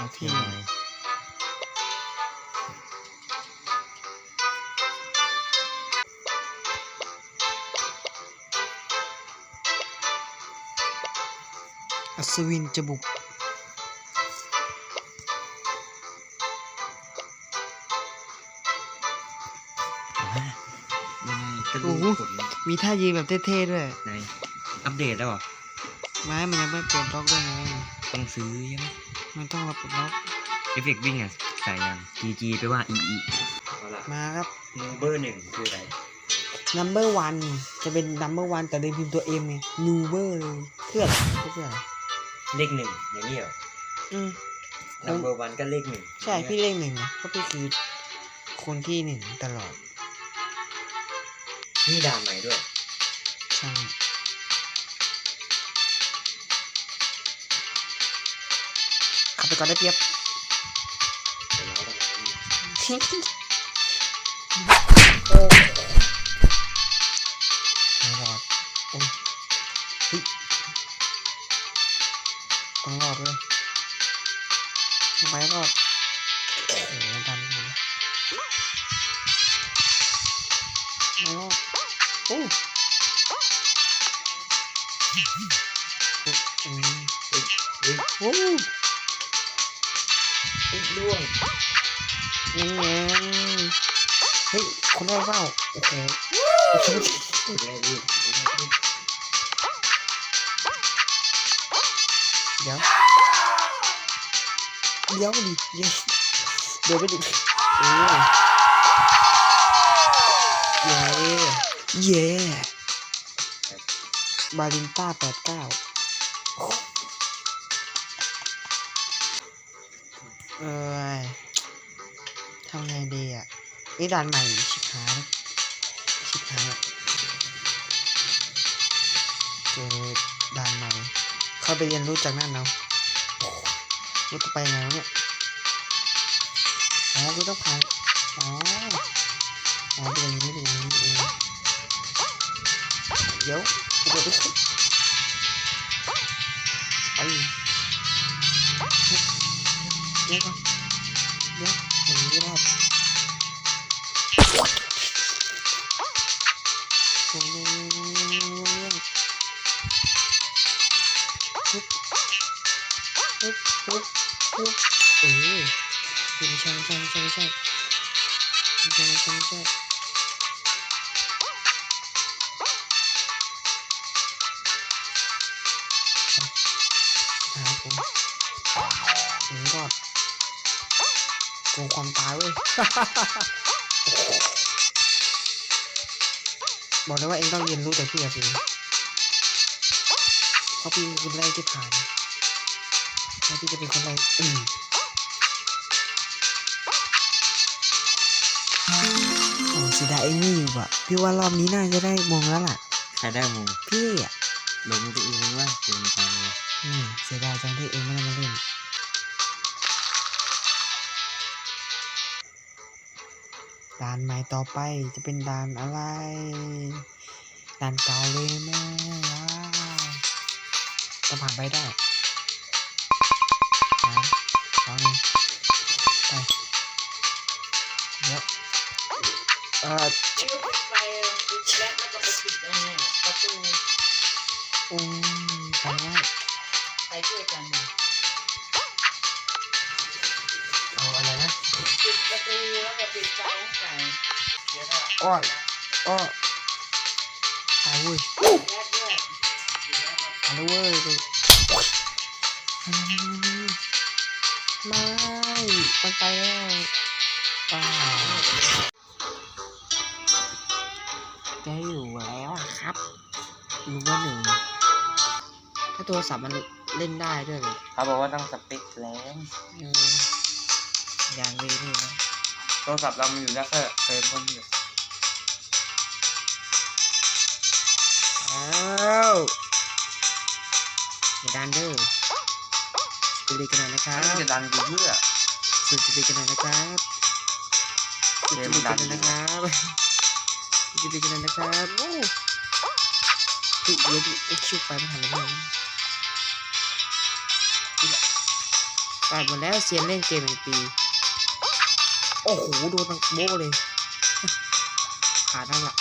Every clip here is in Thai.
เอาที่อัศวินจะบุกยังไงก็โอ้รู้โหผลมีท่ายืนแบบเท่ๆด้วย ไหน อัปเดตแล้วเหรอ ไม้มันยังไม่เปลี่ยนล็อกด้วยไง ต้องซื้อใช่ไห มมันต้องรับล็อกเอฟเฟกต์วิ่งอะใส่ยัง GG ไปว่า EE เอาละมาครับนูเบอร์หนึ่งคืออะไร number one จะเป็น number one แต่เดินพิมพ์ตัว M ไง number เลยเพื่ออะไรเพื่ออะไรเลขหนึ่งอย่างนี้เหรอ อืม number one ก็เลขหนึ่งใช่พี่เลขหนึ่งนะเพราะพี่คือคนที่หนึ่งตลอด นี่ด่านใหม่ด้วย ใช่ ก่อนได้เปรียบเดี๋ยวเราจะมาโอ้ นี่ไงเฮ้ยคนได้เปล่าโอ้โหเดี๋ยวเดี๋ยวดิเดี๋ยวเดี๋ยวไปดิเออเย้เย้บาลินต้าแปดเก้าเอ้ย ทำไงดีอะไอ้ยด่านใหม่ชิบหายชิบหายเจอด่านใหม่เข้าไปเรียนรู้จากนั่นเอารู้จะไปไงวะเนี่ยอ๋อคือต้องผ่านอ๋ออ๋อเป็นอย่างนี้เป็นอย่างนี้เองเดี๋ยวกูเดี๋ยวไปขึ้นไปเดี๋ยวก่อนเดี๋ยว นี้รอดโอ้ยฮึบฮึบฮึบฮึบเออไม่ใช่ไม่ใช่ไม่ใช่ไม่ใช่ไม่ใช่ไม่ใช่ บอกเลยว่าเองต้องเรียนรู้แต่พี่อะสิเพราะพี่คือคนแรกที่ผ่านแล้วพี่จะเป็นคนแรกอืมโอ้เสียดายเองไม่อยู่อะพี่ว่ารอบนี้น่าจะได้มงแล้วล่ะ ใครได้มูพี่อะลงตัวเองว่าเกินไปเลยอืมเสียดายจังที่เองไม่ได้มาเล่น ด่านใหม่ต่อไปจะเป็นด่านอะไร ด่านเก่าเลยแม่ว้าวต้องผ่านไปได้สามสองหนึ่งไปเดี๋ยวเอ่อไม่รู้ปิดไฟปิดแก๊สแล้วก็ไปปิดไอ้เยประตูโอ้ยไปแล้วไปช่วยกันนะเอ ปิดประตูแล้วก็ปิดไฟให้ใส่เดี๋ยวก็อ้อยอ้อตายเว้ยแก๊สด้วยเดี๋ยวเอายเว้ยไปไม่มันไปแล้วป้าจะอยู่แล้วอะครับรู้ว่าหนึ่งถ้าโทรศัพท์มันเล่นได้ด้วยเลยเขาบอกว่าต้องสเปคแรง เอออ ย่างนี้นี่นะโทรศัพท์เรามันอยู่แล้วแค่เคยพ้นอยู่อ้าวอย่าดันเด้อสปิริตกันหน่อยนะครับจะดันกูเพื่อสุดจะดีกันหน่อยนะครับสุดจะดีกันหน่อยนะครับสุดจะดีกันหน่อยนะครับโอ้เฮ้ยเดี๋ยวดิไอ้คิวไปไม่ทันแล้วมั้งตายหมดแล้วเซียนเล่นเกมแห่งปี โอ้โหโดนตังโบ้เลยผ่านแล้วล่ะ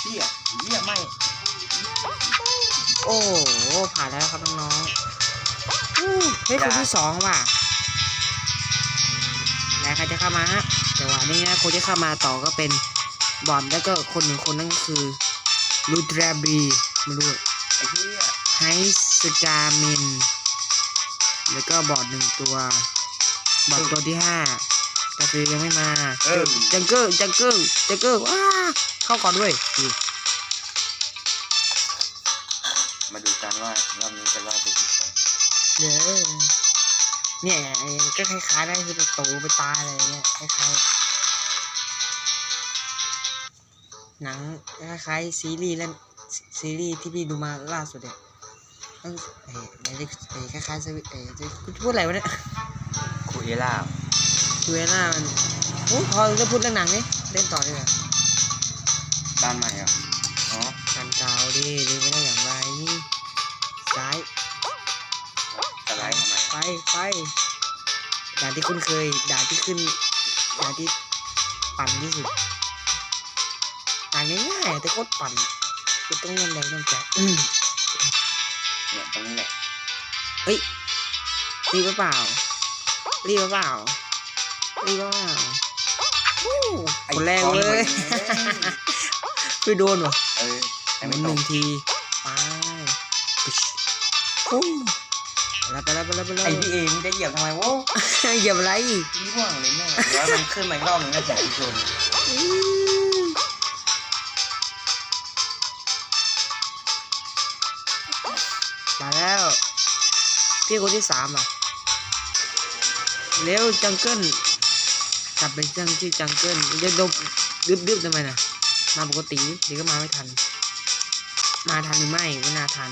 เฮียเฮียไม่โอ้โหผ่านแล้วครับน้องๆอู้เฮ้ยคนที่สองว่ะแล้วใครจะเข้ามาฮะแต่ว่านี้นะคนที่เข้ามาต่อก็เป็นบอมแล้วก็คนหนึ่งคนนั่นก็คือลูดราบีไม่รู้ไอ้เฮียไฮสกามิน แล้วก็บอร์ดหนึ่งตัว บอร์ดตัวที่ห้า ก็คือยังไม่มาเออ จังเกิลจังเกิลจังเกิลว้าเข้าก่อนด้วยดิมาดูกันว่ารอบนี้จะรอดไปกี่คนเด้อเนี่ยไอ้ก็คล้ายๆนั่นคือประตูไปตายอะไรเงี้ยคล้ายๆหนังคล้ายๆซีรีส์เล่นซีรีส์ที่พี่ดูมาล่าสุดเนี่ยต้องเอ้ยเอ้ยเอ้ยคล้ายๆซีรีส์เอ้ยจะพูดอะไรวะเนี่ยคูเอล่า ดูเวลามันโอ้พอจะพูดเรื่องหนังนี่เล่นต่อเลยอะบ้านใหม่เหรอะอ๋อกันเก่าดิลืมไปได้อย่างไรนี่ซ้ายสไลด์ทำไมไปไปด่านที่คุ้นเคยด่านที่ขึ้นด่านที่ปั่นที่สุดด่านง่ายๆอะแต่โคตรปั่นอะคือต้องเล่นแรงต้องใจอืมเนี่ยตรงนี้แหละรีบหรือเปล่ารีบหรือเปล่า รีบหรือเปล่าอู้คนแรกเลย คือโดนวะเออแต่หไม่นึ่งตหกนึ่งที ไปปิ๊ชปุ้มไปแล้วไปแล้วไปแล้วไปไอ้แล้วพี่เองจะเหยียบทำไมวะเหยียบอะไรร่วงเลยแม่งแล้วมันขึ้นมาอีกรอบหนึงก็จะอีกชนอืมมาแล้ว พี่คนที่สามอะ เร็วจังเกิล กลับเป็นจังชื่อจังเกิลจะดบดึบดึบทำไมน่ะมาปกติเดี๋ยวก็มาไม่ทัน มาทันหรือไม่ไม่น่าทัน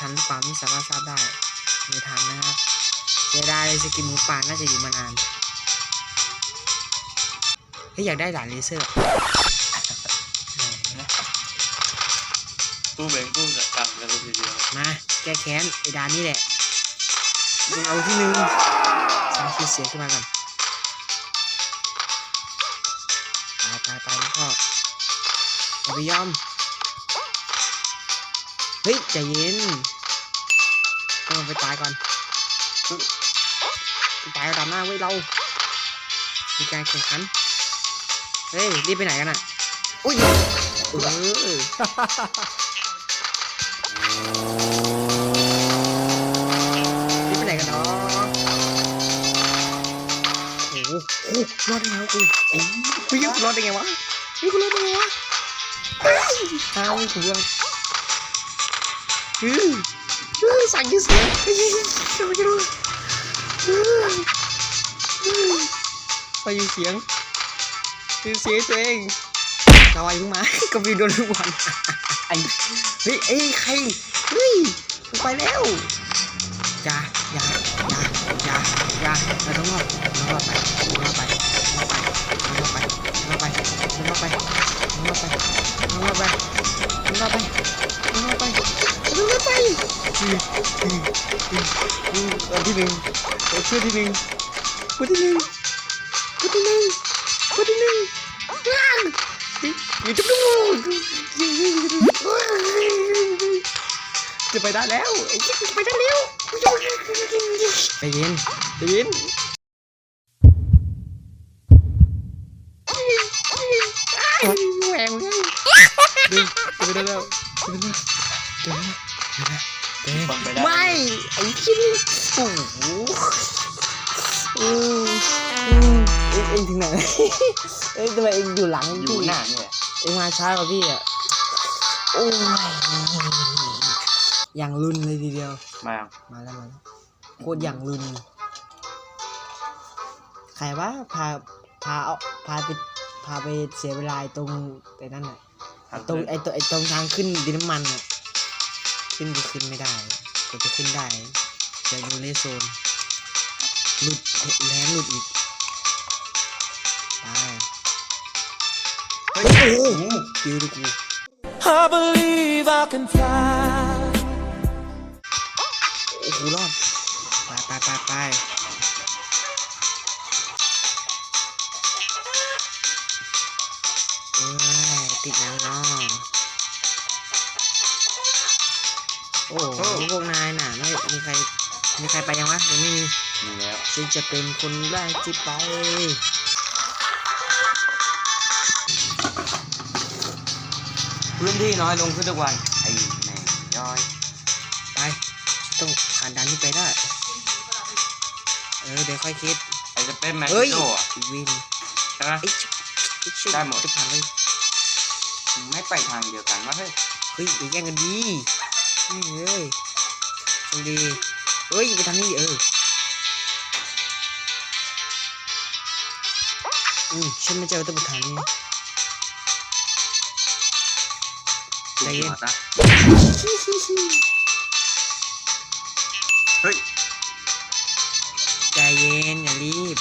ทันหรือเปล่าไม่สามารถทราบได้ไม่ทันนะครับเสียดายเลยสกินหมูป่าน่าจะอยู่มานานเฮ้ยอยากได้ด่านเลเซอร์แหมตู้เบงตู้จะกำกันเลยทีเดียวมาแก้แค้นไอ้ด่านนี้แหละมึงเอาที่หนึ่งสร้างชื่อเสียงขึ้นมาก่อน ไปยอม เฮ้ยใจเย็นต้องไปตายก่อนตายระดับหน้าเว้ยเรา มีการแข่งขัน เฮ้ย รีบไปไหนกันอะ อุ้ยเออรีบไปไหนกันเนาะโอ้โหรอดได้ไงวะกูเอ้ยกูยังรอดได้ไงวะนี่กูรอดได้ไงวะ อ้าวกูยังอืออือสั่งยืดเสียงเฮ้ยทำไมกันวะอืออือไปยืดเสียงยืดเสียงตัวเองเราไอ้พิ่งมาก็วิวโดนทุกวันไอ้เฮ้ยเอ้ใครเฮ้ยไปแล้วอย่าอย่าอย่าอย่าอย่าเราต้องรอดต้องรอดไปต้องรอดไปต้องรอดไป เข้าไปดึงไปไาไปดึงเข้าไปดึงเข้าไปดึงเข้าไปดึงเข้าไปดึงเข้าไปอันที่หนึ่งเชื่อที่หนึ่งกูที่หนึ่งกูที่หนึ่งกูที่หนึ่งล้านอยู่จุ๊บจุ๊บจะไปได้แล้วจะไปได้แล้วใจเย็นใจเย็น แหวงเลยดึงไปได้แล้วไปได้แล้วเดินเดินฟังไปได้ไม่ไอ้ชิ้นโอ้โหอืมอืมเอ็งเอ็งถึงไหนเอ้ยทำไมเอ็งอยู่หลังอยู่หน้าเนี่แหละเอ็งมาช้ากว่าพี่อะโอ้ยอย่างรุนเลยทีเดียว มามาแล้วมาแล้วโคตรอย่างรุนใครว่าพาพาเอาพาไป พาไปเสียเวลาไอ้ตรงไอ้นั่นน่ะทางตรงขึ้นไอ้ตัวไอ้ตรงทางขึ้นดินน้ำมันอะขึ้นก็ขึ้นไม่ได้ก็จะขึ้นได้เจอยูเลโซนหลุดแรงหลุดอีกไปเฮ้ยโอ้โหโอ้โหฟิวดิกู I believe I can fly. โอ้โหรอดไปไปไปไปเติดแล้วเนาะโอ้โหพวกนายน่ะไม่มีใครมีใครไปยังวะยังไม่มีมีแล้วซึ่งจะเป็นคนแรกที่ไปพื้นที่น้อยลงขึ้นทุกวันไอ้แม่งย้อยไปต้องผ่านด่านนี้ไปได้เออเดี๋ยวค่อยคิดไอ้สเปนแมนเฮ้ยโดอะวินใช่ไหมไอ้ชิบไอ้ชิบได้หมดจะผ่านเลย ไม่ไปทางเดียวกันวะเฮ้ยเฮ้ยอย่าแย่งกันดีนี่เอ้ยโชคดีเฮ้ยไปทางนี้ดิเอออืมฉันไม่เจอต้องไปทางนี้ใจเย็นหัวซะเฮ้ยใจเย็นอย่ารีบ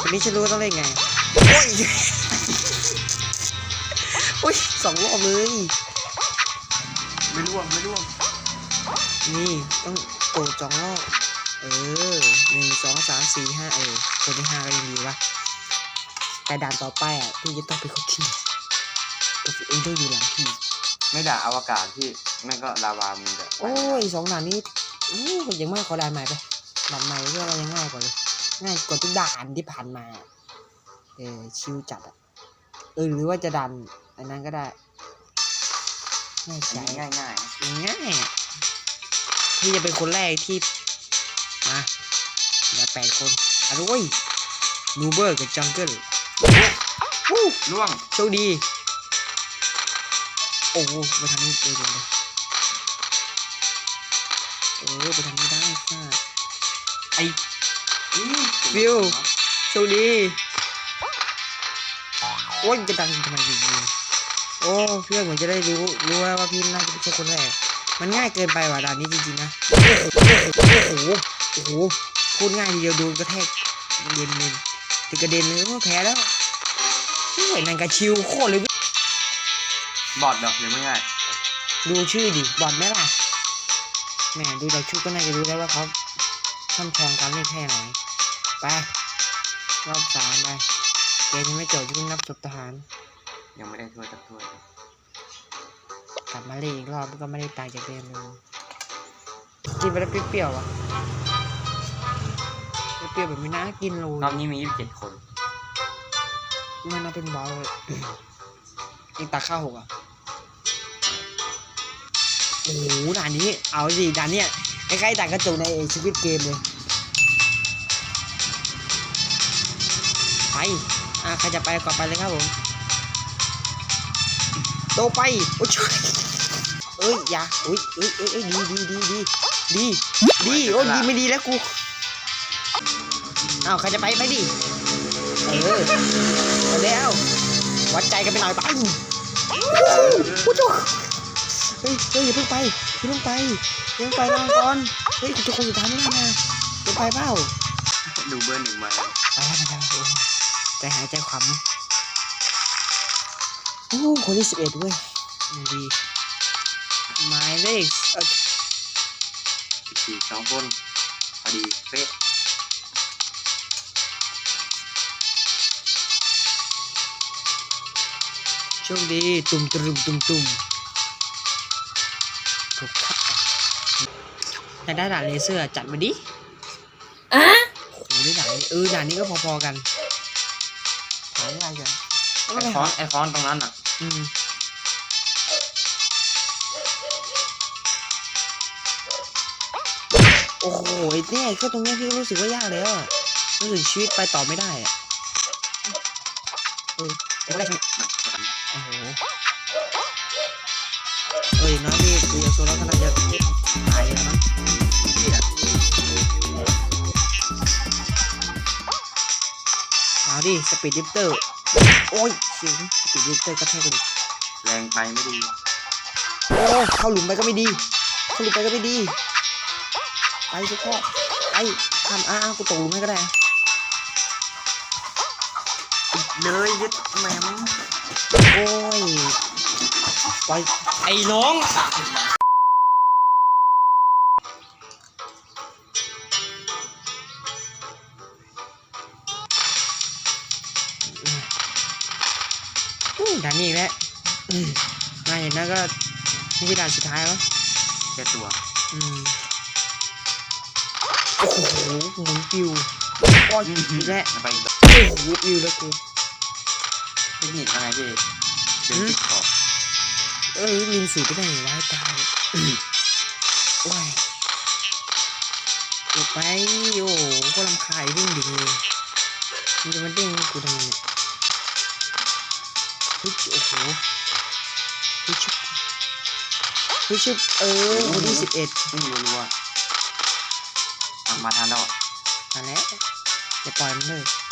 วันนี้ฉันรู้ว่าต้องเล่นไงโอ้ยโอ้ยสองรอบเลย ไม่ร่วงไม่ร่วงนี่ต้องโตสองรอบเออหนึ่งสองสามสี่ห้าเออคนที่ห้าก็ยังดีวะแต่ด่านต่อไปอะพี่จะต้องเป็นคนที่ตัวเองต้องอยู่หลังพี่ไม่ด่าอวกาศที่แม่งก็ลาวามึงจะโอ้ยสองด่านนี้อู้ยังมากขอด่านใหม่ไปด่านใหม่เพื่อเรายังง่ายกว่าเลยง่ายกว่าทุกด่านที่ผ่านมา เออชิวจัดอะเออหรือว่าจะดัน อันนั้นก็ได้ง่ายอันใจนี้ง่ายง่ายๆนะง่ายอะพี่จะเป็นคนแรกที่มาเหลือแปดคนอะด้วยนูเบอร์กับจังเกิลวู้ร่วงโชคดี โอ้โหไปทางนี้เออเดี๋ยวเลยเออไปทางนี้ได้ค่ะไอ้อื้อฟิวโชคดีโอ้ยจะดังทำไมดี โอ้เพื่อนเหมือนจะได้รู้รู้แล้วว่าพี่น่าจะเป็นใช่คนแรก มันง่ายเกินไปว่ะด่านนี้จริงๆนะ โอ้โห โอ้โหโคตรง่ายทีเดียวโดนกระแทกเด่นเลยติดกระเด็นเลยก็แพ้แล้วโอ้ยนันกระชิวโคตรเลยบอดดอกหรือไม่ง่ายดูชื่อดิบอลไหมล่ะแหมดูจากชื่อก็น่าจะรู้แล้วว่าเขาช่ำชองการเล่นแค่ไหนไปรอบสามไปเกมยังไม่จบยิ่งนับจบทหาร ยังไม่ได้ถ้วยสักถ้วยเลยกลับมาเล่นอีกรอบก็ไม่ได้ตายจากเดิมเลยกินไปแล้วเปรี้ยวๆอะเปรี้ยวๆแบบไม่น่ากินเลยรอบนี้มียี่สิบเจ็ดคนมันน่าเป็นบอลเลยอีกตาข้าวหกอะโอ้โหด่านนี้เอาสิด่านเนี้ยใกล้ๆด่านกระจกในชีวิตเกมเลยไปอะใครจะไปก่อนไปเลยครับผม โตไปโอ้ยเอ้ยอย่าอุ้ยเอ้ยเอ้ยเอ้ยดีดีดีดีดีดีโอ้ยดีไม่ดีแล้วกูอ้าวใครจะไปไปดิเออเอาแล้ววัดใจกันไปหน่อยไปผู้ชมเฮ้ยเฮ้ยอย่าเพิ่งไปอย่าเพิ่งไปอย่าเพิ่งไปนอนก่อนเฮ้ยคุณจะคงอยู่ทางไม่ได้นะจะไปเปล่าดูเบอร์หนึ่งมาไปแล้วไปแล้วโอ้ใจหายใจขำ โอ้คนที่สิบเอ็ดเว้ยดีหมายเลขเอ่อสี่สองคนพอดีเป๊ะโชคดีตุ่มตรุมตุ่มตุ่มถูกครับแต่ได้ด่านเลเซอร์จัดมาดิอะโหได้ด่านนี้เออด่านนี้ก็พอๆกันหายอะไรกันไอคอนไอคอนตรงนั้นอะ อืมโอ้โหเนี่ยแค่ตรงนี้พี่รู้สึกว่ายากแล้วอะรู้สึกชีวิตไปต่อไม่ได้อะเออเอะไรโอ้โหเอ้ยน้อยพี่กูยากโซล้วกำลังจะตายแล้วมั้งเอาดิสปีดดิฟเตอร์ โอ้ยเสียงสปีดดิฟเตอร์กระแทกกันอีกแรงไปไม่ดีโอ้เข้าหลุมไปก็ไม่ดี เข้าหลุมไปก็ไม่ดี ไปทุกข้อไปทำอ้ากูตกหลุมให้ก็ได้เลยยึดแมมโอ้ยไปไอ้น้อง ไม่ใช่ด่านสุดท้ายวะแค่ตัว อืมโอ้โหหมุนปิวโอ้ยอีกแล้วไปอีกโอ้โหปิวแล้วกูเทคนิคอะไรพี่เดินติดขอบเออลินสูไปได้ไงวะให้ตายอืมโอ้ยเดี๋ยวไปโอ้โหก็ลำคาญวิ่งดิเลยมันจะมาเด้งกูทำไมเนี่ยเฮ้ยโอ้โหเฮ้ยชุบ เฮ้ยชุบเออคนที่สิบเอ็ดพุ่งรัวๆอะมาทานแล้วเหรอมาแล้วอย่าปล่อยมันเลยย